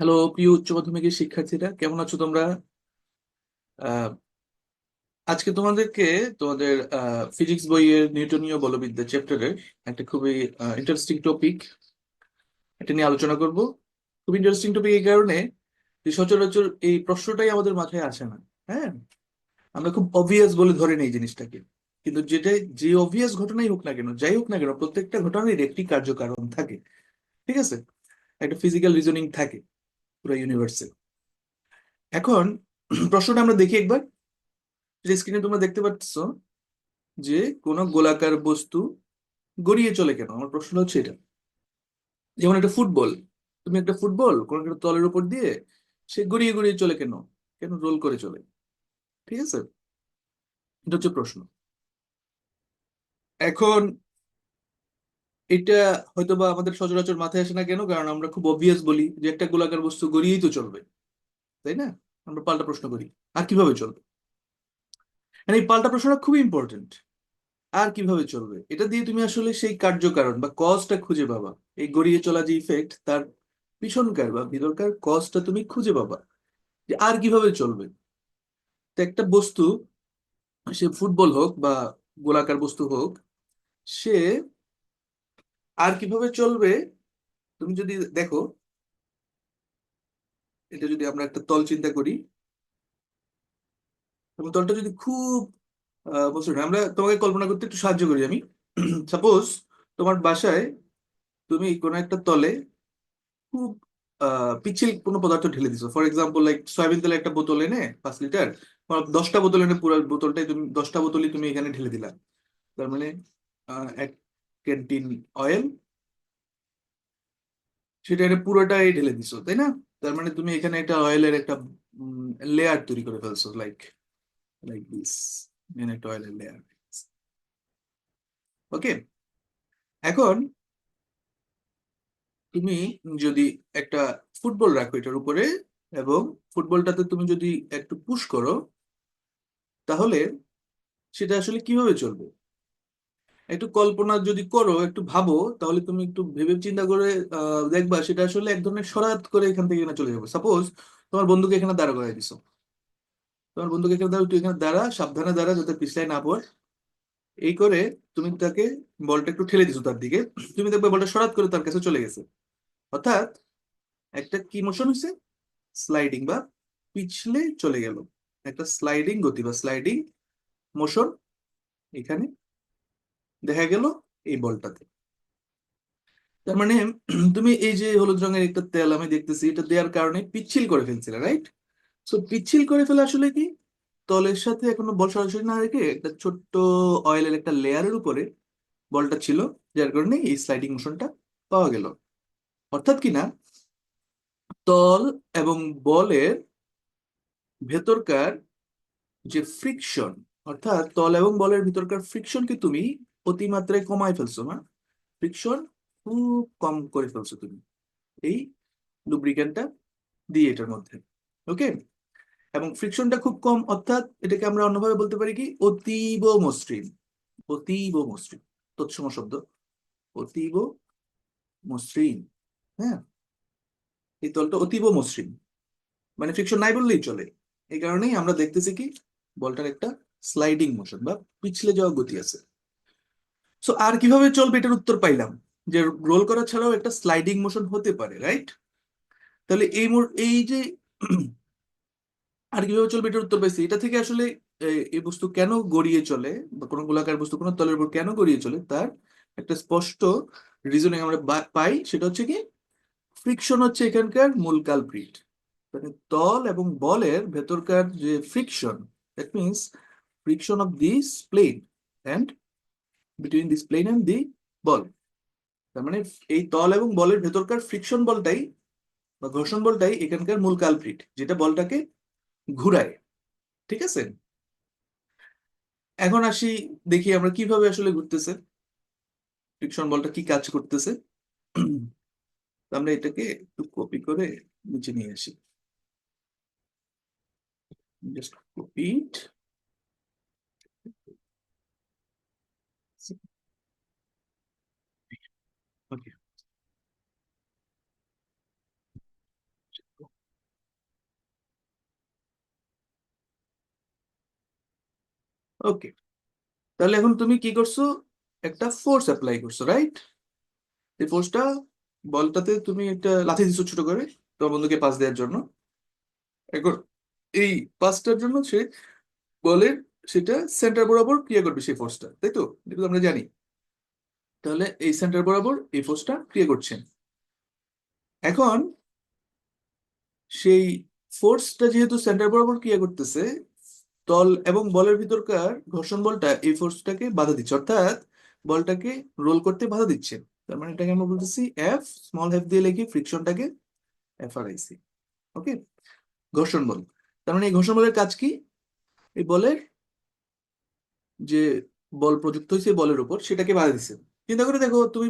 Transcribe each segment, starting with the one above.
Hello, প্রিয় উচ্চ মাধ্যমিকের শিক্ষার্থীরা, কেমন আছো তোমরা? আজকে তোমাদেরকে তোমাদের ফিজিক্স বইয়ের নিউটনীয় বলবিদ্যা চ্যাপ্টারের একটা খুবই ইন্টারেস্টিং টপিক এটা নিয়ে আলোচনা করব। খুব ইন্টারেস্টিং টপিক এই কারণে যে সচরাচর এই প্রশ্নটাই আমাদের মাথায় আসে না হ্যাঁ? আমরা খুব অবভিয়াস বলে ধরে নেই জিনিসটাকে। কিন্তু যেটা, যে অবভিয়াস ঘটনাই হোক না কেন, যাই হোক না কেন, প্রত্যেকটা ঘটনার একটি কার্যকারণ থাকে, ঠিক আছে? একটা ফিজিক্যাল রিজনিং থাকে। পুরো ইউনিভার্সে এখন, প্রশ্নটা আমরা দেখি একবার। স্ক্রিনে তোমরা দেখতে পাচ্ছ যে কোন গোলাকার বস্তু গড়িয়ে চলে কেন? আমার প্রশ্ন হচ্ছে এটা। যেমন একটা ফুটবল তুমি একটা ফুটবল কোন একটা তলের উপর দিয়ে সে গড়িয়ে গড়িয়ে চলে কেন? কেন রোল করে চলে? ঠিক আছে? এটা হচ্ছে প্রশ্ন। এখন এটা হয়তো বা আমাদের সচরাচর মাথায় আসে না কেন? কারণ আমরা খুব অবভিয়াস বলি যে একটা গোলাকার বস্তু গড়িয়েই তো চলবে। তাই না? আমরা পাল্টা প্রশ্ন করি, আর কীভাবে চলবে? মানে এই পাল্টা প্রশ্নটা খুবই ইম্পর্টেন্ট আর কীভাবে চলবে? এটা দিয়ে তুমি আসলে সেই কার্যকারণ বা কজটা খুঁজে পাবা। এই গড়িয়ে চলা যে ইফেক্ট তার পিছনকার বা ভিতরকার কজটা তুমি খুঁজে পাবা যে আর কীভাবে চলবে। তো একটা বস্তু, সে ফুটবল হোক বা গোলাকার বস্তু হোক, সে আর কীভাবে চলবে? তুমি যদি দেখো এটা যদি আমরা একটা তল চিন্তা করি এবং তলটা যদি খুব আমরা তোমাকে কল্পনা করতে একটু সাহায্য করি আমি। সাপোজ তোমার বাসায় তুমি কোনো একটা তলে খুব আহ, পিচ্ছিল কোনো পদার্থ ঢেলে দিছো। ফর এক্সাম্পল লাইক সয়াবিন তেলের একটা বোতল এনে পাঁচ লিটার দশটা বোতল এনে পুরো বোতলটাই তুমি দশটা বোতলই তুমি এখানে ঢেলে দিলা। তার মানে এক ক্যান্টিন অয়েল সেটা এনে পুরোটাই ঢেলে দিছো, তাই না? তার মানে তুমি এখানে একটা অয়েলের একটা লেয়ার তৈরি করে ফেলছো লাইক লাইক দিস এখানে একটা অয়েলের লেয়ার ওকে এখন তুমি যদি একটা ফুটবল রাখো এটার উপরে, এবং ফুটবলটাতে তুমি যদি একটু পুশ করো, তাহলে সেটা আসলে কীভাবে চলবে? একটু কল্পনা যদি করো, একটু ভাবো, তাহলে তুমি একটু ভেবে চিন্তা করে দেখবা সেটা আসলে এক ধরনের সরাত করে এখান থেকে এখানে চলে যাবে। সাপোজ তোমার বন্ধুকে এখানে দাঁড়া করাই দিছো। তোমার বন্ধুকে এখানে দাঁড়া তুই এখানে দাঁড়া, সাবধানে দাঁড়া যাতে পিছলায় না পড়। এই করে তুমি তাকে বলটা একটু ঠেলে দিছো তার দিকে। তুমি দেখবে বলটা সরাত করে তার কাছে চলে গেছে। অর্থাৎ একটা কি মোশন হয়েছে স্লাইডিং বা পিছলে চলে গেল। একটা স্লাইডিং গতি বা স্লাইডিং মোশন এখানে দেখা গেল এই বলটাতে। তার মানে তুমি এই যে হলুদ রঙের একটা তেল আমি দেখতেছি, এটা দেওয়ার কারণে পিচ্ছিল করে ফেলছিলে রাইট সো পিচ্ছিল করে ফেলে আসলে কি? তলের সাথে এখনও বল সরাসরি না রেখে একটা ছোট্ট অয়েলের একটা লেয়ারের উপরে বলটা ছিল, যার কারণে এই স্লাইডিং মোশনটা পাওয়া গেল। অর্থাৎ কি না? তল এবং বলের ভেতরকার যে ফ্রিকশন অর্থাৎ তল এবং বলের ভিতরকার ফ্রিকশনকে তুমি অতিমাত্রায় কমায় ফেলছো না ফ্রিকশন খুব কম করে ফেলছো তুমি এই লুব্রিক্যান্টটা দিয়ে এটার মধ্যে ওকে এবং ফ্রিকশনটা খুব কম, অর্থাৎ এটাকে আমরা অন্যভাবে বলতে পারি কি? অতীব মসৃণ অতীব মসৃণ, তৎসম শব্দ। অতীব মসৃণ হ্যাঁ? এই তলটা অতীব মসৃণ মানে ফ্রিকশন নাই বললেই চলে। এই কারণেই আমরা দেখতেছি কি? বলটার একটা স্লাইডিং মোশন বা পিছলে যাওয়া গতি আছে। সো আর কীভাবে চলবে এটার উত্তর পাইলাম, যে রোল করা ছাড়াও একটা স্লাইডিং মোশন হতে পারে রাইট তাহলে এই এই যে আর কীভাবে চলবে এটার উত্তর পাইছি, এটা থেকে আসলে এই বস্তু কেন গড়িয়ে চলে, বা কোনো গোলাকার বস্তু, কোনো তলের উপর কেন গড়িয়ে চলে, তার একটা স্পষ্ট রিজনিং আমরা পাই, সেটা হচ্ছে কি ফ্রিকশন হচ্ছে এখানকার মূল কালপ্রিট মানে তল এবং বলের ভেতরকার যে friction that means friction of this plane and between this plane and the ball তার মানে এই তল এবং বলের ভেতরকার ফ্রিকশন বলটাই বা ঘর্ষণ বলটাই এখানকার মূল কালপ্রিট যেটা বলটাকে ঘুরায়। ঠিক আছে? এখন আসি, দেখি আমরা কীভাবে আসলে ঘুরতেছে। ফ্রিকশন বলটা কি কাজ করতেছে? আমরা এটাকে একটু কপি করে নিচে নিয়ে আসি। জাস্ট কপি ইট ওকে তাহলে এখন তুমি কি করছ? একটা ফোর্স অ্যাপ্লাই করছ রাইট এই ফোর্সটা বলটাতে তুমি একটা লাথি দিচ্ছ ছোট করে তোমার বন্ধুকে পাস দেওয়ার জন্য। এখন এই পাসটার জন্য সে বলের সেটা সেন্টার বরাবর ক্রিয়া করবে সেই ফোর্সটা তাই তো তো আমরা জানি। তাহলে এই সেন্টার বরাবর এই ফোর্সটা ক্রিয়া করছেন এখন সেই ফোর্সটা যেহেতু সেন্টার বরাবর ক্রিয়া করতেছে তল এবং বলের ভিতরকার ঘর্ষণ বলটা এই ফোর্সটাকে বাধা দিচ্ছে। অর্থাৎ বলটাকে রোল করতে বাধা দিচ্ছে। তার মানে এটাকে আমরা বলতেছি এফ স্মল এফ দিয়ে লিখি ফ্রিকশনটাকে এফ আর আইসি ওকে ঘর্ষণ বল। তার মানে এই ঘর্ষণ বলের কাজ কি? এই বলের যে বল প্রযুক্ত হয়েছে বলের উপর সেটাকে বাধা দিচ্ছে। চিন্তা করে দেখো, তুমি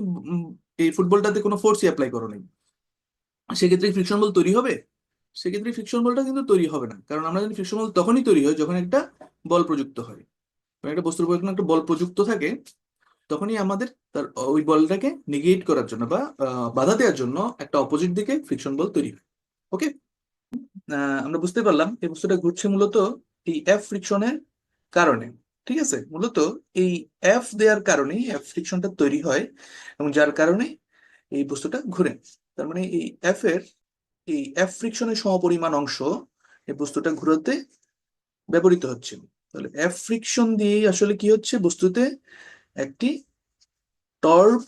এই ফুটবলটাতে কোনো ফোর্সই অ্যাপ্লাই করো নাই। সেক্ষেত্রে ফ্রিকশন বল তৈরি হবে? সেক্ষেত্রে ফ্রিকশন বলটা কিন্তু তৈরি হবে না। কারণ আমরা জানি ফ্রিকশন বল তখনই তৈরি হয় যখন একটা বল প্রযুক্ত হয়। যখন একটা বস্তুর উপর একটা বল প্রযুক্ত থাকে, তখনই আমাদের তার ওই বলটাকে নেগেট করার জন্য বা বাধা দেওয়ার জন্য একটা অপোজিট দিকে ফ্রিকশন বল তৈরি হয়। ওকে আমরা বুঝতে পারলাম এই বস্তুটা ঘুরছে মূলত এই এফ ফ্রিকশনের কারণে। ঠিক আছে? মূলত এই এফ দেওয়ার কারণে এফ ফ্রিকশনটা তৈরি হয় এবং যার কারণে এই বস্তুটা ঘুরে। তার মানে এই এফ এর এই এফ ফ্রিকশনের সমপরিমাণ অংশ এই বস্তুটা ঘুরাতে ব্যবহৃত হচ্ছে। তাহলে এফ ফ্রিকশন দিয়ে আসলে কি হচ্ছে? বস্তুতে একটি টর্ক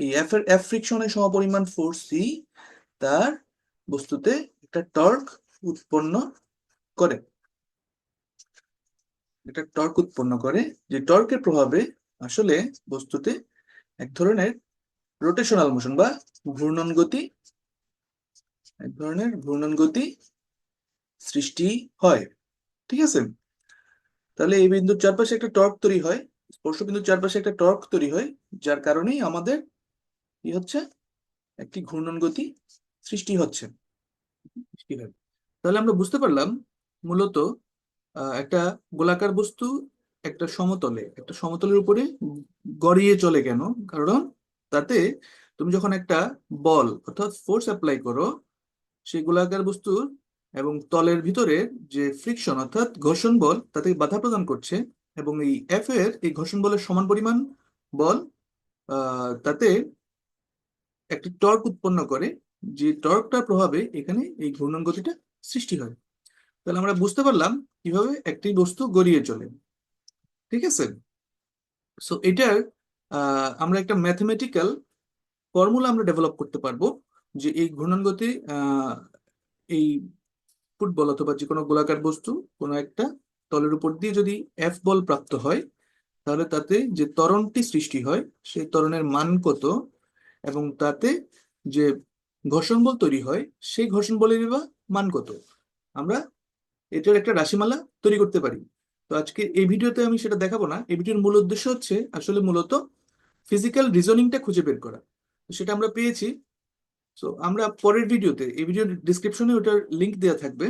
এই এফ এর এফ ফ্রিকশনের সমপরিমাণ ফোর্স সি তার বস্তুতে একটা টর্ক উৎপন্ন করে। এটা টর্ক উৎপন্ন করে। যে টর্কের প্রভাবে আসলে বস্তুতে এক ধরনের রোটেশনাল মোশন বা ঘূর্ণন গতি, এক ধরনের ঘূর্ণন গতি সৃষ্টি হয়, ঠিক আছে? তাহলে এই বিন্দুর চারপাশে একটা টর্ক তৈরি হয়, স্পর্শ বিন্দুর চারপাশে একটা টর্ক তৈরি হয়, যার কারণেই আমাদের কি হচ্ছে? একটি ঘূর্ণন গতি সৃষ্টি হচ্ছে তাহলে আমরা বুঝতে পারলাম মূলত একটা গোলাকার বস্তু একটা সমতলে, একটা সমতলের উপরে গড়িয়ে চলে কেন? কারণ তাতে তুমি যখন একটা বল অর্থাৎ ফোর্স অ্যাপ্লাই করো সেই গোলাকার বস্তুর এবং তলের ভিতরে যে ফ্রিকশন অর্থাৎ ঘর্ষণ বল, তাতে বাধা প্রদান করছে এবং এই এফ এর এই ঘর্ষণ বলের সমান পরিমাণ বল তাতে একটি টর্ক উৎপন্ন করে, যে টর্কটার প্রভাবে এখানে এই ঘূর্ণন গতিটা সৃষ্টি হয়। তাহলে আমরা বুঝতে পারলাম কীভাবে একটি বস্তু গড়িয়ে চলে। ঠিক আছে? সো এটার আমরা একটা ম্যাথমেটিক্যাল ফর্মুলা আমরা ডেভেলপ করতে পারব যে এই ঘূর্ণন গতি আহ, এই ফুটবল অথবা যে কোনো গোলাকার বস্তু কোনো একটা তলের উপর দিয়ে যদি এফ বল প্রাপ্ত হয় তাহলে তাতে যে ত্বরণটি সৃষ্টি হয় সেই ত্বরণের মান কত? এবং তাতে যে ঘর্ষণ বল তৈরি হয় সেই ঘর্ষণ বলের বা মান কত? আমরা এটার একটা রাশিমালা তৈরি করতে পারি। তো আজকে এই ভিডিওতে আমি সেটা দেখাবো না। এই ভিডিওর মূল উদ্দেশ্য হচ্ছে আসলে মূলত ফিজিক্যাল রিজনিংটা খুঁজে বের করা। সেটা আমরা পেয়েছি। সো আমরা পরের ভিডিওতে, এই ভিডিওর ডিসক্রিপশনে ওটার লিঙ্ক দেওয়া থাকবে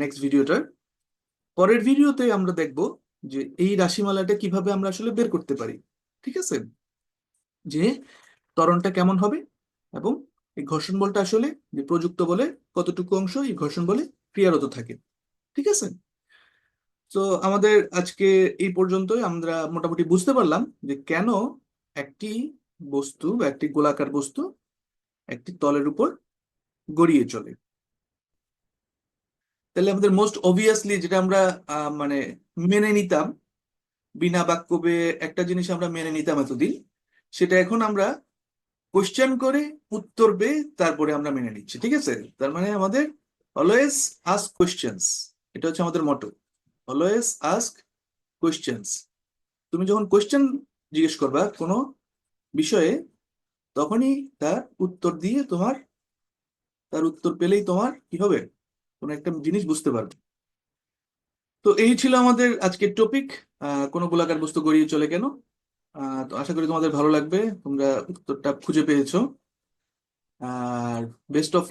নেক্সট ভিডিওটার পরের ভিডিওতে আমরা দেখব যে এই রাশিমালাটা কীভাবে আমরা আসলে বের করতে পারি। ঠিক আছে? যে ত্বরণটা কেমন হবে এবং এই ঘর্ষণ বলটা আসলে যে প্রযুক্ত বলে কতটুকু অংশ এই ঘর্ষণ বলে ক্রিয়ারত থাকে। ঠিক আছে? তো আমাদের আজকে এই পর্যন্তই। আমরা মোটামুটি বুঝতে পারলাম যে কেন একটি বস্তু বা একটি গোলাকার বস্তু একটি তলের উপর গড়িয়ে চলে। তাহলে আমাদের মোস্ট অবভিয়াসলি যেটা আমরা মানে মেনে নিতাম, বিনা বাক্যবে একটা জিনিস আমরা মেনে নিতাম এতদিন, সেটা এখন আমরা কোশ্চেন করে উত্তর পেয়ে তারপরে আমরা মেনে নিচ্ছি, ঠিক আছে? তার মানে আমাদের অলওয়েজ আস্ক কোশ্চেন্স এটা হচ্ছে আমাদের মটো অলওয়েজ আস্ক কোশ্চেন্স তুমি যখন কোশ্চেন জিজ্ঞেস করবা কোনো বিষয়ে তখনই তার উত্তর দিয়ে তোমার, তার উত্তর পেলেই তোমার কি হবে? কোনো একটা জিনিস বুঝতে পারবে। তো এই ছিল আমাদের আজকের টপিক কোনো গোলাকার বস্তু গড়িয়ে চলে কেন? তো আশা করি তোমাদের ভালো লাগবে। তোমরা উত্তরটা খুঁজে পেয়েছ। আর বেস্ট অফ